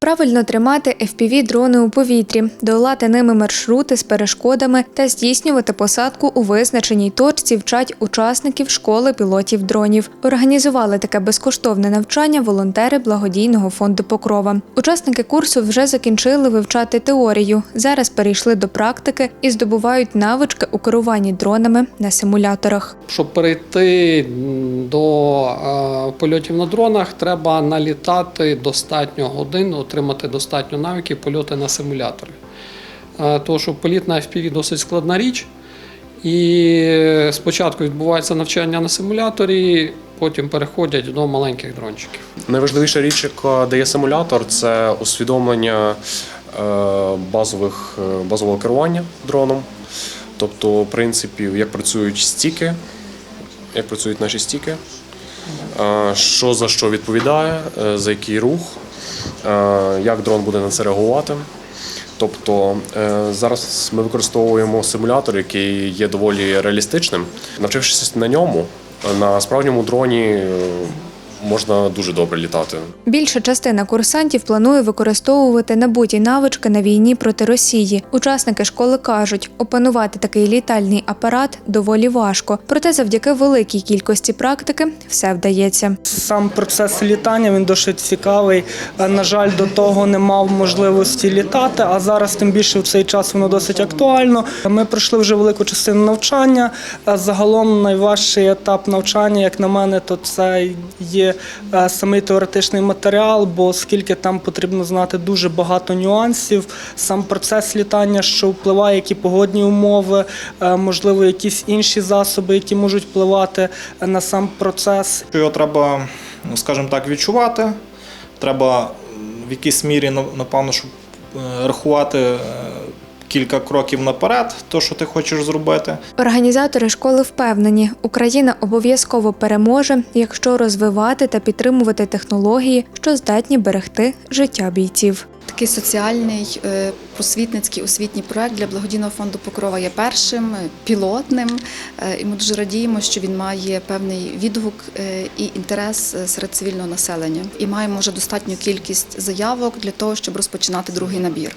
Правильно тримати fpv дрони у повітрі, долати ними маршрути з перешкодами та здійснювати посадку у визначеній точці вчать учасників школи пілотів дронів. Організували таке безкоштовне навчання волонтери благодійного фонду Покрова. Учасники курсу вже закінчили вивчати теорію. Зараз перейшли до практики і здобувають навички у керуванні дронами на симуляторах. Щоб перейти до е, польотів на дронах, треба налітати достатньо годин, отримати достатньо навиків польоти на симуляторі. Е, Тому що політ на FPV досить складна річ. І спочатку відбувається навчання на симуляторі, потім переходять до маленьких дрончиків. Найважливіша річ, яка дає симулятор, це усвідомлення е, базових, е, базового керування дроном. Тобто, принципів, як працюють стіки, як працюють наші стіки, що за що відповідає, за який рух, як дрон буде на це реагувати. Тобто е, зараз ми використовуємо симулятор, який є доволі реалістичним. Навчившись на ньому, на справжньому дроні е, можна дуже добре літати. Більша частина курсантів планує використовувати набуті навички на війні проти Росії. Учасники школи кажуть, опанувати такий літальний апарат доволі важко, проте завдяки великій кількості практики все вдається. Сам процес літання він досить цікавий. Е, На жаль, до того не мав можливості літати, а зараз тим більше в цей час воно досить актуально. Ми пройшли вже велику частину навчання. Е, Загалом найважчий етап навчання, як на мене, то це є е, самий теоретичний матеріал, бо оскільки там потрібно знати дуже багато нюансів, сам процес літання, що впливає, які погодні умови, е, можливо, якісь інші засоби, які можуть впливати е, на сам процес. Його треба, ну, скажімо так, відчувати. Треба в якійсь мірі, напевно, щоб рахувати кілька кроків наперед, то, що ти хочеш зробити. Організатори школи впевнені, Україна обов'язково переможе, якщо розвивати та підтримувати технології, що здатні берегти життя бійців. Такий соціальний е, просвітницький освітній проект для благодійного фонду Покрова є першим е, пілотним. Е, І ми дуже радіємо, що він має певний відгук і інтерес серед цивільного населення. І маємо вже достатню кількість заявок для того, щоб розпочинати другий набір.